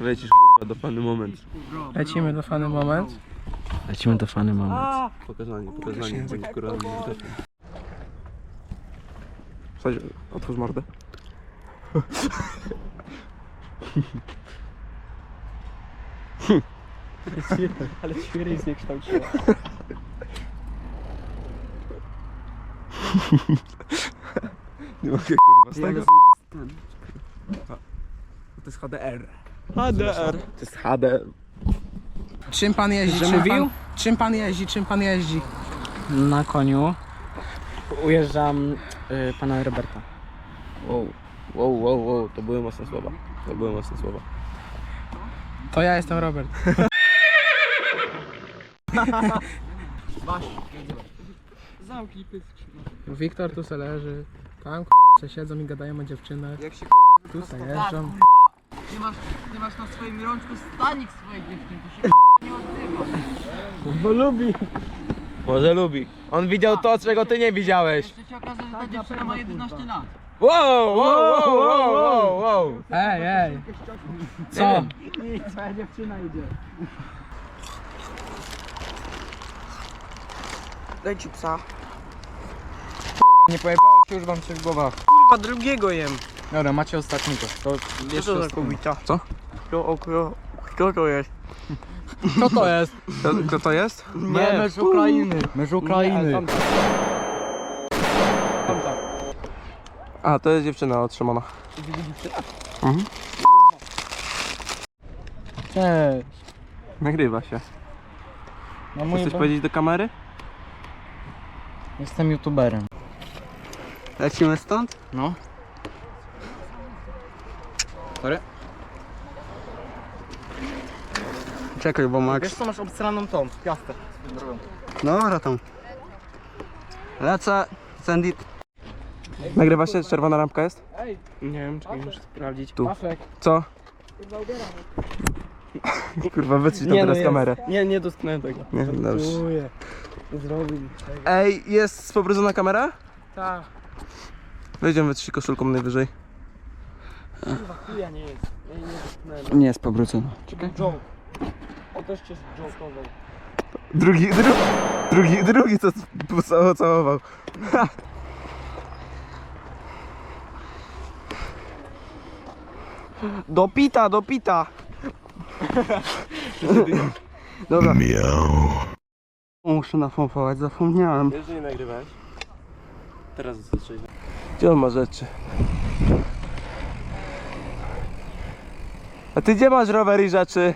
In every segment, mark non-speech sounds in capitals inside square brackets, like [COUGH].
Lecisz kurwa do fany moment. Lecimy do fany moment. Lecimy do fany moment. Pokazanie, pokazanie. Będzie kurwa. Chodź, otwórz mordę. Ale świry zniekształciła. Nie mogę kurwa z tego. To jest HDR. HDR. To jest HD. Czym pan jeździ? Czym pan, czym pan jeździ? Czym pan jeździ? Na koniu ujeżdżam y, pana Roberta. Wow, wow, wow, wow, to były mocne słowa. To były mocne słowa. To ja jestem Robert. Zamknij pysk. Wiktor tu se leży. Tam k***a se siedzą i gadają o dziewczynach. Jak się kurwa Tu se jeżdżą. Kurwa. Nie masz, nie masz na swoim rączku stanik swojej dziewczyny, to się nie odzywa. Bo lubi. Może lubi. On widział to, czego ty nie widziałeś. Jeszcze się okaże, że ta dziewczyna ma 11 lat. Wow, wow, wow, wow, wow, wow. Ej, ej. Co? Daj ci psa. Nie pojebało się, już mam się w głowach. Kurwa, drugiego jem. Dobra, macie ostatniego. To Co to za kobieta? Co? Kto, o, kto, to jest? [LAUGHS] Kto to jest? Kto, kto to jest? Nie, mecz Ukrainy. Mecz Ukrainy. A, to jest dziewczyna od Szymona. Cześć. Nagrywa się. No Chcesz coś powiedzieć do kamery? Jestem youtuberem. Lecimy stąd? No. Sorry. Czekaj, bo Max... Wiesz co, masz obstraną tą piastę. Dobra tam. Lecę, Sandy. Nagrywa się? Czerwona lampka jest? Nie wiem, czekaj, muszę sprawdzić. Tu. Co? Kurwa, [LAUGHS] wytrzyj tam teraz kamerę. Nie, nie dotknę tego. Nie, dobrze. Czuję. Zrobił. Ej, jest spobrudzona kamera? Tak. Wejdziemy wytrzyj koszulką najwyżej. Chuja nie jest. Ja jej nie dotknąłem. Nie jest powrócona. Joke. O też cię joke'ował. Drugi, dru, drugi, drugi co pocałował. Do pita, do pita. [LAUGHS] Dobra. Muszę napompać, zapomniałem. Nie nagrywałeś? Teraz zacząłeś. Gdzie on ma rzeczy? A ty gdzie masz rower i rzeczy?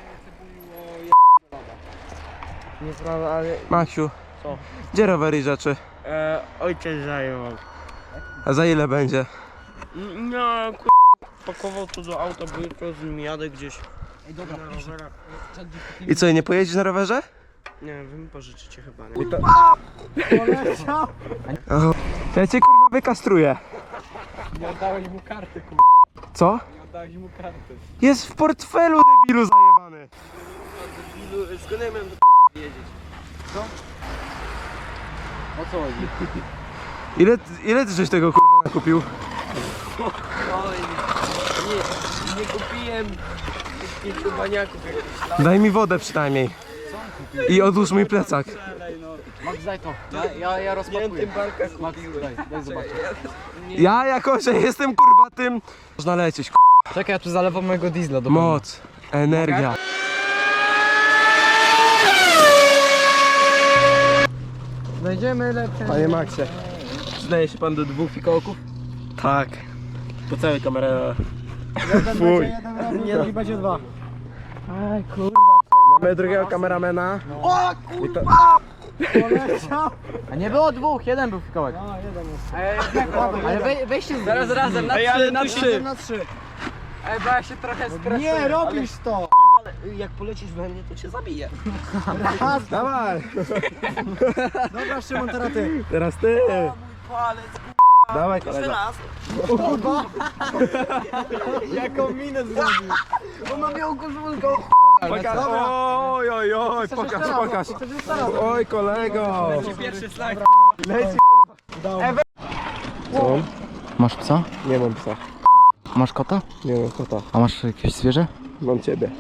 Nieprawda, ale... Maksiu. Co? Gdzie rower i rzeczy? E, ojciec zajmował. A za ile będzie? No, kur... pakował to do auta, bo jutro z nim jadę gdzieś. Ej, dobra, Na rowerach. I co, nie pojedziesz na rowerze? Nie wiem, pożyczycie chyba, nie? Ja cię kurwa wykastruję. Nie oddałeś mu karty, kurwa. Co? Mu karty. Jest w portfelu debilu zajebany. Skąd ja miałem do jeździć? O co chodzi? Ile, ile ty żeś tego kurwa nakupił? Oj, nie, nie kupiłem tych kubaniaków jakichś. Daj mi wodę przynajmniej. I odłóż mój plecak. Max, daj to. Ja, ja, ja rozpakuję. Max, daj, daj zobaczyć. Ja jako, że jestem kurwa tym... Można lecieć kurwa. Czekaj, ja tu zalewam mojego diesla do Moc, energia. Znajdziemy lepsze. Panie Maxie, przydaje się pan do dwóch fikołków? Tak. Po całej kamerę. Fuj. Nie, będzie dwa. Aj, kurwa. Mamy drugiego kameramena. A nie było dwóch, jeden był fikołek. No, jeden jest. Ale wej, weźcie z... Teraz razem, na Ej, trzy, na trzy. Ej, bo ja się trochę stresuję. Nie, robisz to. Ale jak polecisz we mnie, to cię zabiję. Raz. Dawaj. Dobra, Szymon, teraz ty. Teraz ty. Palec, Dawaj jeszcze kolega. raz. Jaką minę zrobił. Ona miał koszulkę. Pokaż. Oj, oj, oj, pokaż, pokaż. Oj kolego. Pierwszy slajd. Co? Masz psa? Nie mam psa. Masz kota? Nie mam kota. A masz jakieś zwierzę? Mam ciebie.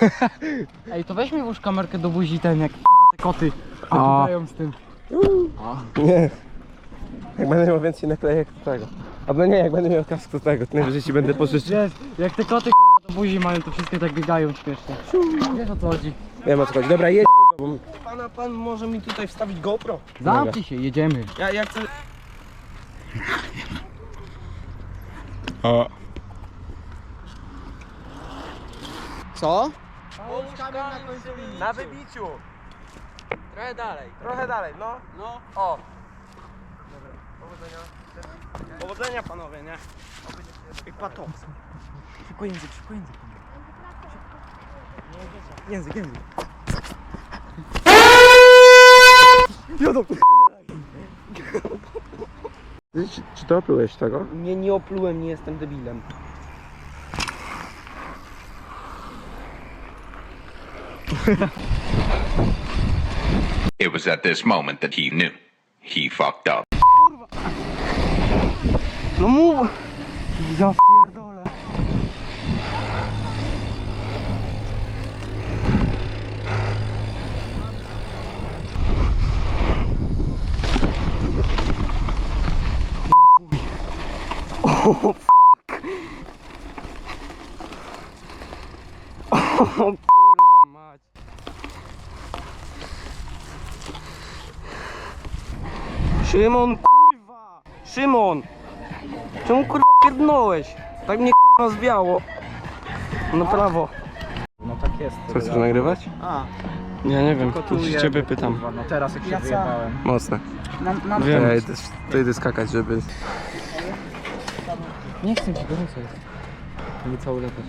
[LAUGHS] Ej, to weź mi włóż kamerkę do buzi ten, jak te koty A. biegają z tym. Nie. Jak będę miał więcej naklejek to tego. Albo nie, jak będę miał kask to tego, to najwyżej ci będę pożyczył. Wiesz, jak te koty do buzi mają, to wszystkie tak biegają śmiesznie. Wiesz o co chodzi? Wiem o co chodzi. Dobra, jedź. Pana, pan może mi tutaj wstawić GoPro? Zamknij się, jedziemy. Ja, ja chcę... Co? Na wybiciu. Trochę dalej. Trochę dalej, no. No. O. Powodzenia panowie, nie? I pato. Szybko język, szybko język. Język, język. Czy, czy ty oplułeś tego? Nie, nie oplułem, nie jestem debilem. [LAUGHS] It was at this moment that he knew. He fucked up. No mów! Ja pierdolę. Oh fuck. O kurwa mać. Szymon kurwa! Szymon! Czemu kurwa pierdnąłeś? Tak mnie kurwa zwiało. Na prawo. No tak jest. Co chcesz nagrywać? A, Ja nie wiem, tu się ciebie pytam. kurwa, no teraz jak się Ja co? wyjebałem. Mocne. Mam, mam Wiem. Ja idę, to idę skakać, żeby... Nie chcę ci gorąco jest. Cały latać.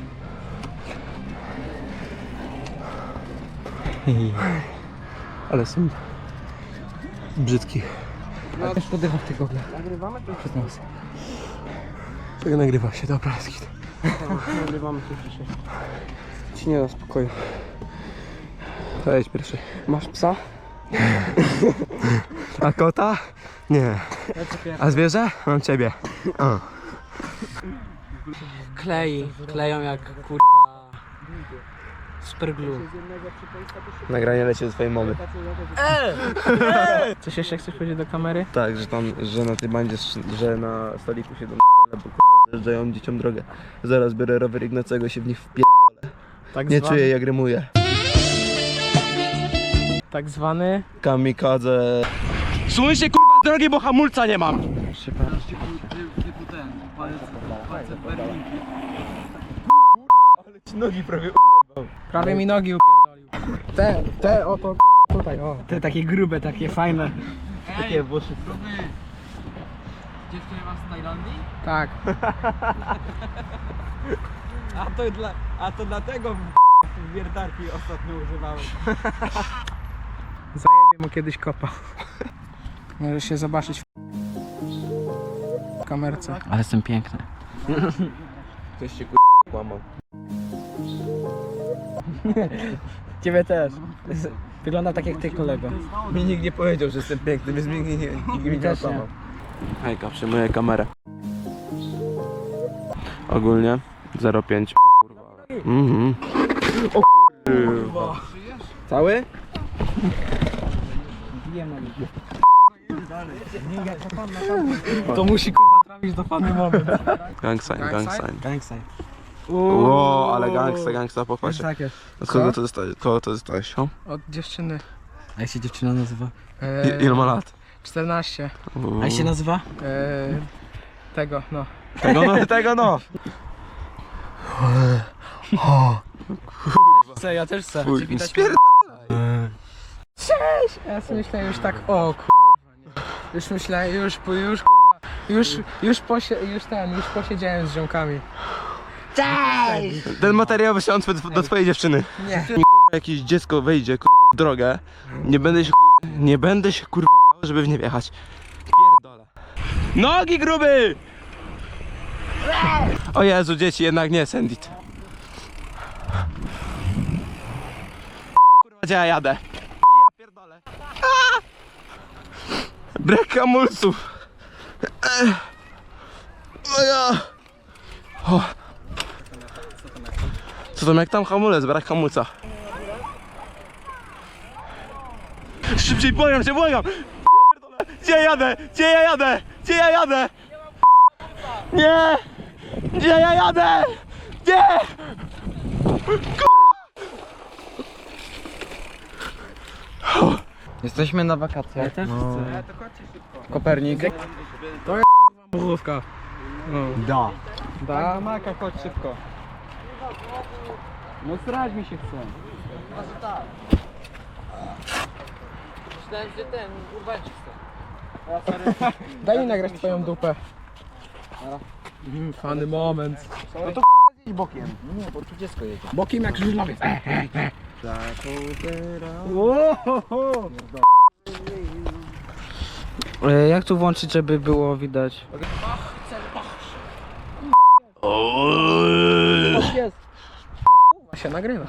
Ale są... Brzydki. Ja też podywam w tych goglach. Nagrywamy to? Przez nos. Czego nagrywa się? Dobra, jest git. [LAUGHS] Nagrywamy się dzisiaj. Ci nie da spokoju. To jedź pierwszy. Masz psa? [LAUGHS] A kota? Nie. A zwierzę? Mam ciebie. O. Klei, kleją jak kurwa... Super glue. Nagranie leci do twojej mowy. Coś jeszcze chcesz powiedzieć do kamery? Tak, że tam, że na tej bandzie, że na stoliku się do bo kurwa zjeżdżają dzieciom drogę. Zaraz biorę rower Ignacego się w nich wpierdolę. Tak Nie zwany, czuję jak rymuję. Tak zwany... Kamikadze. Suń się kurwa z drogi, bo hamulca nie mam. Typu ten, palec, palce perlinki. Nogi prawie Prawie mi nogi upierdolił. Te, te oto kurwa tutaj, o. Te takie grube, takie fajne. Takie włosy. Próby. Dziewczyny masz z Tajlandii? Tak. [LAUGHS] A to, dla, a to dlatego w wiertarki ostatnio używałem. Zajebie mu kiedyś kopa. Możesz się zobaczyć w kamerce. Ale jestem piękny. Ktoś się kurwa kłamał. [LAUGHS] Ciebie też. Wygląda tak jak ty kolego. Mi nikt nie powiedział, że jestem piękny, więc mi nikt nie, nikt mi nie okłamał. Hejka, przyjmuję kamerę. Ogólnie 0,5. O kurwa. Mhm. O kurwa. Cały? To musi kurwa trafić do fany moment. Gang sign, Gang sign. Gang sign. Ło, ale gangsta, gangsta, popatrz. Tak jest. Od kogo to dostałeś? Kogo to dostałeś? O? Od dziewczyny. A jak się dziewczyna nazywa? E, I- Ile ma lat? 14. Uuu. A jak się nazywa? E, tego, no. Tego no, [LAUGHS] tego no! Chcę, ja też chcę. Uj, spierd... Ja sobie myślę już tak, o kurwa, nie. Już myślę, już, po- już kurwa, już, już, posie, już ten, już posiedziałem z ziomkami. Ten materiał wysiądź do twojej dziewczyny. Nie. kurwa jakieś dziecko wejdzie kurwa w drogę, nie będę się kurwa, nie będę się kurwa bał, żeby w nie wjechać. Pierdolę. Nogi gruby! O Jezu, dzieci, jednak nie, Sendit. O kurwa, gdzie ja jadę? Ja pierdolę. A! Brak hamulców. Ech. O ja. O. Co tam jak tam hamulec, brak hamulca. Szybciej błagam cię, błagam! Gdzie ja jadę? Gdzie ja jadę? Gdzie ja jadę? Nie! Gdzie ja jadę? Gdzie? Jesteśmy na wakacjach. Ja też chcę. Kopernik. To jest murówka. No. Da. Da. Maka, chodź szybko. No srać mi się chce. Myślałem, że ten, urwańczyk [LAUGHS] Daj mi nagrać twoją dupę. Mm, Fany moment. Idź bokiem. No nie, bo tu dziecko jedzie. Bokiem jak żużlowiec. [LAUGHS] E, Jak tu włączyć, żeby było widać? Się nagrywa.